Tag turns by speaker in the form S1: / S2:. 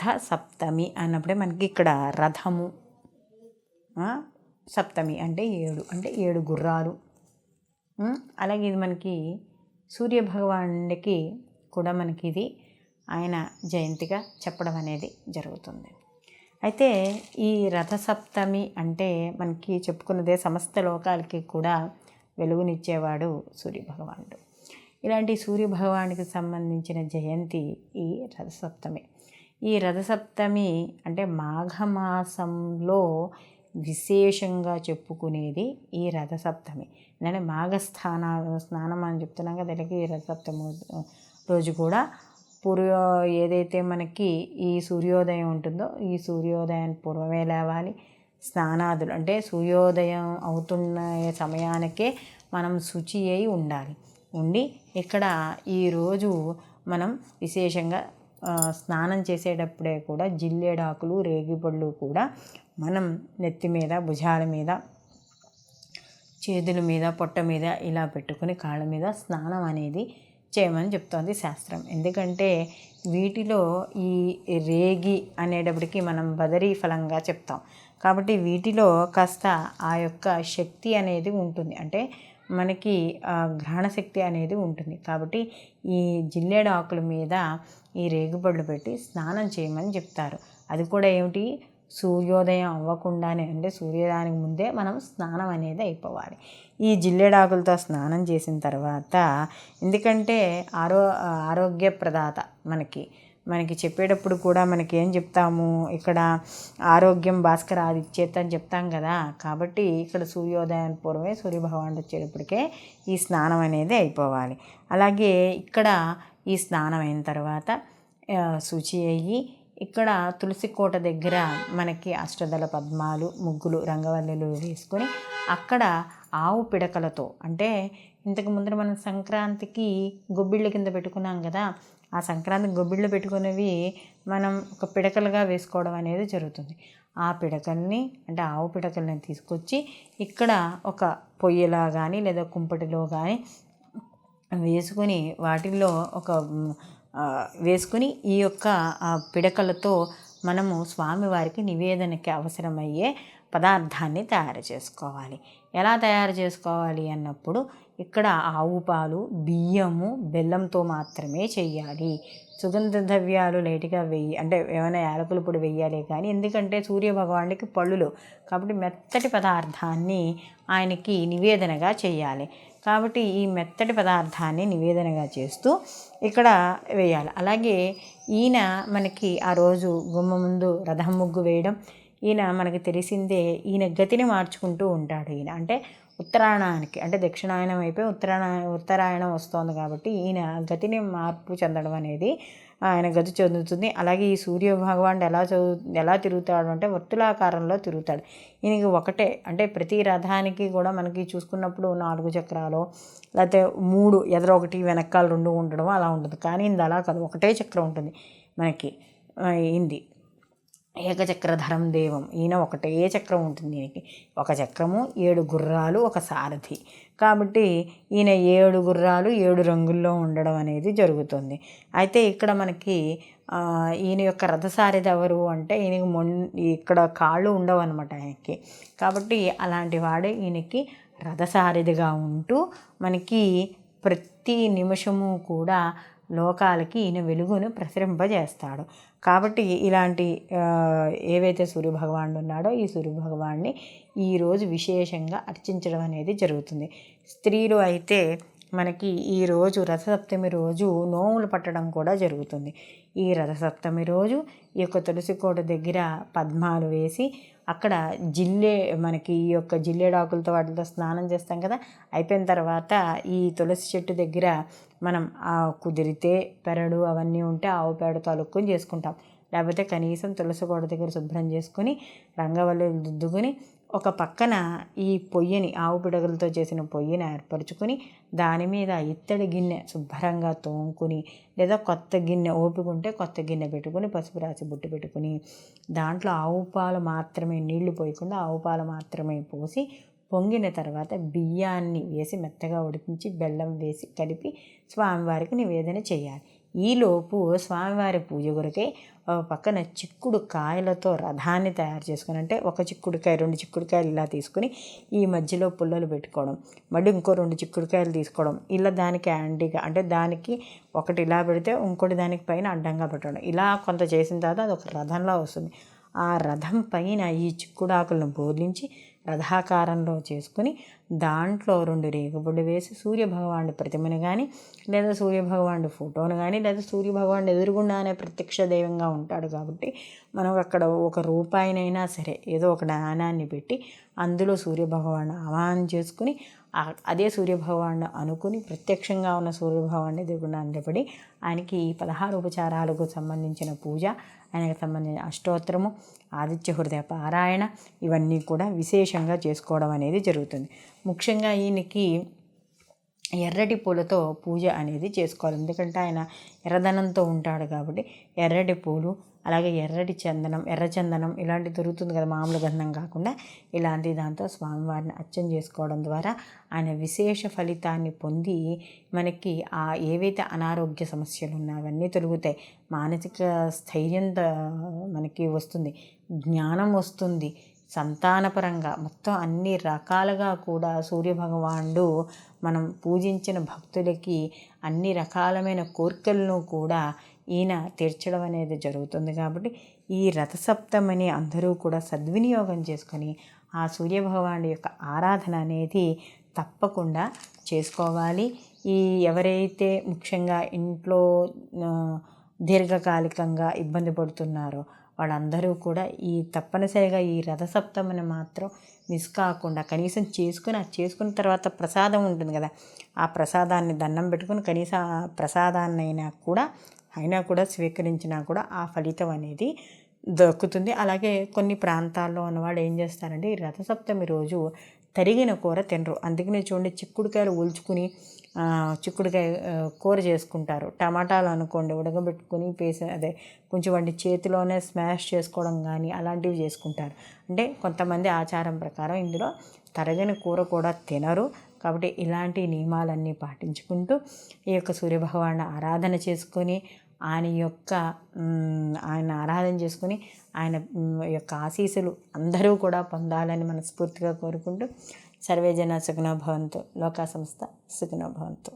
S1: రథ సప్తమి అన్నప్పుడే మనకి ఇక్కడ రథము సప్తమి అంటే ఏడు అంటే ఏడు గుర్రాలు. అలాగే ఇది మనకి సూర్యభగవానుడికి కూడా మనకి ఇది ఆయన జయంతిగా చెప్పడం అనేది జరుగుతుంది. అయితే ఈ రథసప్తమి అంటే మనకి చెప్పుకున్నదే సమస్త లోకాలకి కూడా వెలుగునిచ్చేవాడు సూర్యభగవానుడు. ఇలాంటి సూర్యభగవానికి సంబంధించిన జయంతి ఈ రథసప్తమి ఈ రథసప్తమి అంటే మాఘమాసంలో విశేషంగా చెప్పుకునేది ఈ రథసప్తమి. మాఘ మాఘస్థాన స్నానం అని చెప్తున్నాం కదా ఈ రథసప్తమి రోజు కూడా పూర్వ ఏదైతే మనకి ఈ సూర్యోదయం ఉంటుందో ఈ సూర్యోదయాన్ని పూర్వమే లేవాలి. స్నానాదులు అంటే సూర్యోదయం అవుతున్న సమయానికే మనం శుచి అయి ఉండాలి. ఉండి ఇక్కడ ఈరోజు మనం విశేషంగా స్నానం చేసేటప్పుడే కూడా జిల్లేడాకులు రేగిపళ్ళు కూడా మనం నెత్తి మీద భుజాల మీద చేతుల మీద పొట్ట మీద ఇలా పెట్టుకుని కాళ్ళ మీద స్నానం అనేది చేయమని చెప్తోంది శాస్త్రం. ఎందుకంటే వీటిలో ఈ రేగి అనేటప్పటికి మనం బదరీ ఫలంగా చెప్తాం. కాబట్టి వీటిలో కాస్త ఆ యొక్క శక్తి అనేది ఉంటుంది. అంటే మనకి గ్రహణ శక్తి అనేది ఉంటుంది. కాబట్టి ఈ జిల్లేడు ఆకుల మీద ఈ రేగుపళ్ళు పెట్టి స్నానం చేయమని చెప్తారు. అది కూడా ఏమిటి? సూర్యోదయం అవ్వకుండానే అంటే సూర్యోదయానికి ముందే మనం స్నానం అనేది అయిపోవాలి. ఈ జిల్లెడాకులతో స్నానం చేసిన తర్వాత ఎందుకంటే ఆరో ఆరోగ్యప్రదాత మనకి మనకి చెప్పేటప్పుడు కూడా మనకి ఏం చెప్తాము? ఇక్కడ ఆరోగ్యం భాస్కర ఆదిత్యేత అని చెప్తాం కదా? కాబట్టి ఇక్కడ సూర్యోదయం పూర్వమే సూర్యభగవానుడు వచ్చేటప్పటికే ఈ స్నానం అనేది అయిపోవాలి. అలాగే ఇక్కడ ఈ స్నానం అయిన తర్వాత శుచి అయ్యి ఇక్కడ తులసి కోట దగ్గర మనకి అష్టదళ పద్మాలు ముగ్గులు రంగవల్లులు వేసుకొని అక్కడ ఆవు పిడకలతో అంటే ఇంతకు ముందర మనం సంక్రాంతికి గొబ్బిళ్ళ కింద పెట్టుకున్నాం కదా ఆ సంక్రాంతి గొబ్బిళ్ళు పెట్టుకునేవి మనం ఒక పిడకలుగా వేసుకోవడం అనేది జరుగుతుంది. ఆ పిడకల్ని అంటే ఆవు పిడకల్ని తీసుకొచ్చి ఇక్కడ ఒక పొయ్యిలా కానీ లేదా కుంపటిలో కానీ వేసుకుని వాటిల్లో ఒక వేసుకుని ఈ యొక్క పిడకలతో మనము స్వామివారికి నివేదనకి అవసరమయ్యే పదార్థాన్ని తయారు చేసుకోవాలి. ఎలా తయారు చేసుకోవాలి అన్నప్పుడు ఇక్కడ ఆవు పాలు బియ్యము బెల్లంతో మాత్రమే చేయాలి సుగంధ ద్రవ్యాలు లేటుగా వెయ్యి అంటే ఏమైనా యాలకుల పొడి వెయ్యాలి కానీ ఎందుకంటే సూర్య భగవానుడికి పళ్ళులు. కాబట్టి మెత్తటి పదార్థాన్ని ఆయనకి నివేదనగా చేయాలి కాబట్టి ఈ మెత్తటి పదార్థాన్ని నివేదనగా చేస్తూ ఇక్కడ వేయాలి. అలాగే ఈయన మనకి ఆ రోజు గుమ్మ ముందు రథం ముగ్గు వేయడం ఈయన మనకి తెలిసిందే ఈయన గతిని మార్చుకుంటూ ఉంటాడు ఈయన. అంటే ఉత్తరాయణానికి అంటే దక్షిణాయనం అయిపోయి ఉత్తరాయణ ఉత్తరాయణం వస్తుంది కాబట్టి ఈయన గతిని మార్పు చెందడం అనేది ఆయన గతి చెందుతుంది. అలాగే ఈ సూర్య భగవానుడు ఎలా చదువు ఎలా తిరుగుతాడు అంటే వర్తులాకారంలో తిరుగుతాడు. ఈయనకి ఒకటే అంటే ప్రతి రథానికి కూడా మనకి చూసుకున్నప్పుడు నాలుగు చక్రాలు లేకపోతే మూడు ఎదర ఒకటి వెనకాల రెండు ఉండడం అలా ఉంటుంది. కానీ ఇది అలా కాదు ఒకటే చక్రం ఉంటుంది మనకి ఇంది ఏకచక్రధరం దేవం. ఈయన ఒకటే చక్రం ఉంటుంది ఈయనకి. ఒక చక్రము ఏడు గుర్రాలు ఒక సారథి. కాబట్టి ఈయన ఏడు గుర్రాలు ఏడు రంగుల్లో ఉండడం అనేది జరుగుతుంది. అయితే ఇక్కడ మనకి ఈయన యొక్క రథసారిది ఎవరు అంటే ఈయనకి మొన్ ఇక్కడ కాళ్ళు ఉండవు అనమాట ఆయనకి. కాబట్టి అలాంటి వాడే ఈయనకి రథసారిదిగా ఉంటూ మనకి ప్రతి నిమిషము కూడా లోకాలకి ఈయన వెలుగును ప్రసరింపజేస్తాడు. కాబట్టి ఇలాంటి ఏవైతే సూర్యభగవానుడు ఉన్నాడో ఈ సూర్యభగవాన్ని ఈరోజు విశేషంగా అర్చించడం అనేది జరుగుతుంది. స్త్రీలు అయితే మనకి ఈరోజు రథసప్తమి రోజు నోములు పట్టడం కూడా జరుగుతుంది. ఈ రథసప్తమి రోజు ఈ యొక్క తులసి కోట దగ్గర పద్మాలు వేసి అక్కడ జిల్లే మనకి ఈ యొక్క జిల్లేడాకులతో వాటితో స్నానం చేస్తాం కదా అయిపోయిన తర్వాత ఈ తులసి చెట్టు దగ్గర మనం కుదిరితే పెరడు అవన్నీ ఉంటే ఆవు పేడతో అలుక్కుని చేసుకుంటాం. లేకపోతే కనీసం తులసి కోట దగ్గర శుభ్రం చేసుకొని రంగవల్లి దుద్దుకొని ఒక పక్కన ఈ పొయ్యిని ఆవు పిడగలతో చేసిన పొయ్యిని ఏర్పరచుకొని దాని మీద ఇత్తడి గిన్నె శుభ్రంగా తోముకుని లేదా కొత్త గిన్నె ఓపుకుంటే కొత్త గిన్నె పెట్టుకుని పసుపు రాసి బుట్టు పెట్టుకుని దాంట్లో ఆవు పాలు మాత్రమే నీళ్ళు పోయకుండా ఆవు పాలు మాత్రమే పోసి పొంగిన తర్వాత బియ్యాన్ని వేసి మెత్తగా ఉడికించి బెల్లం వేసి కలిపి స్వామివారికి నివేదన చేయాలి. ఈలోపు స్వామివారి పూజ కొరకే పక్కన చిక్కుడు కాయలతో రథాన్ని తయారు చేసుకుని అంటే ఒక చిక్కుడుకాయ రెండు చిక్కుడుకాయలు ఇలా తీసుకుని ఈ మధ్యలో పుల్లలు పెట్టుకోవడం మళ్ళీ ఇంకో రెండు చిక్కుడుకాయలు తీసుకోవడం ఇలా దానికి యాంటీగా అంటే దానికి ఒకటి ఇలా పెడితే ఇంకోటి దానికి పైన అడ్డంగా పెట్టడం ఇలా కొంత చేసిన తర్వాత అది ఒక రథంలా వస్తుంది. ఆ రథం పైన ఈ చిక్కుడాకులను బోధించి రథాకారంలో చేసుకుని దాంట్లో రెండు రేగుబడి వేసి సూర్యభగవానుడి ప్రతిమను కానీ లేదా సూర్యభగవానుడి ఫోటోను కానీ లేదా సూర్యభగవానుడు ఎదురుగుండానే ప్రత్యక్ష దైవంగా ఉంటాడు కాబట్టి మనం అక్కడ ఒక రూపాయినైనా సరే ఏదో ఒక నాణాన్ని పెట్టి అందులో సూర్యభగవాను ఆవాహన చేసుకుని అదే సూర్యభగవాను అనుకుని ప్రత్యక్షంగా ఉన్న సూర్యభగవాన్ని ఎదురుగుండా నిలబడి ఆయనకి ఈ పదహారు ఉపచారాలకు సంబంధించిన పూజ ఆయనకు సంబంధించిన అష్టోత్తరము ఆదిత్య హృదయ పారాయణ ఇవన్నీ కూడా విశేషంగా చేసుకోవడం అనేది జరుగుతుంది. ముఖ్యంగా ఈయనకి ఎర్రటి పూలతో పూజ అనేది చేసుకోవాలి. ఎందుకంటే ఆయన ఎర్రదనంతో ఉంటాడు కాబట్టి ఎర్రటి పూలు అలాగే ఎర్రటి చందనం ఎర్ర చందనం ఇలాంటి దొరుకుతుంది కదా మామూలు గంధం కాకుండా. ఇలాంటి దాంతో స్వామివారిని అర్చన చేసుకోవడం ద్వారా ఆయన విశేష ఫలితాన్ని పొంది మనకి ఆ ఏవైతే అనారోగ్య సమస్యలు ఉన్నాయో అవన్నీ తొలుగుతాయి. మానసిక స్థైర్యం మనకి వస్తుంది. జ్ఞానం వస్తుంది. సంతానపరంగా మొత్తం అన్ని రకాలుగా కూడా సూర్యభగవానుడు మనం పూజించిన భక్తులకి అన్ని రకాలమైన కోరికలను కూడా ఈయన తీర్చడం అనేది జరుగుతుంది కాబట్టి ఈ రథసప్తమిని అందరూ కూడా సద్వినియోగం చేసుకొని ఆ సూర్యభగవానుడి యొక్క ఆరాధన అనేది తప్పకుండా చేసుకోవాలి. ఈ ఎవరైతే ముఖ్యంగా ఇంట్లో దీర్ఘకాలికంగా ఇబ్బంది పడుతున్నారో వాళ్ళందరూ కూడా ఈ తప్పనిసరిగా ఈ రథసప్తమిని మాత్రం మిస్ కాకుండా కనీసం చేసుకుని అది చేసుకున్న తర్వాత ప్రసాదం ఉంటుంది కదా ఆ ప్రసాదాన్ని దండం పెట్టుకుని కనీసం ఆ ప్రసాదాన్ని అయినా కూడా అయినా కూడా స్వీకరించినా కూడా ఆ ఫలితం అనేది దక్కుతుంది. అలాగే కొన్ని ప్రాంతాల్లో ఉన్నవాళ్ళు ఏం చేస్తారంటే ఈ రథసప్తమి రోజు తరిగిన కూర తినరు. అందుకనే చూడండి చిక్కుడుకాయలు ఒలుచుకుని చిక్కుడుకాయ కూర చేసుకుంటారు. టమాటాలు అనుకోండి ఉడకబెట్టుకుని పేసి అదే కొంచెం వాటి చేతిలోనే స్మాష్ చేసుకోవడం కానీ అలాంటివి చేసుకుంటారు. అంటే కొంతమంది ఆచారం ప్రకారం ఇందులో తరగని కూర కూడా తినరు. కాబట్టి ఇలాంటి నియమాలన్నీ పాటించుకుంటూ ఈ యొక్క సూర్యభగవాన్ ఆరాధన చేసుకొని ఆయన యొక్క ఆయన ఆరాధన చేసుకుని ఆయన యొక్క ఆశీస్సులు అందరూ కూడా పొందాలని మనస్ఫూర్తిగా కోరుకుంటూ సర్వేజన సుఖనోభవంతో భవంతు. లోకా సంస్థ సుఖనోభవంతో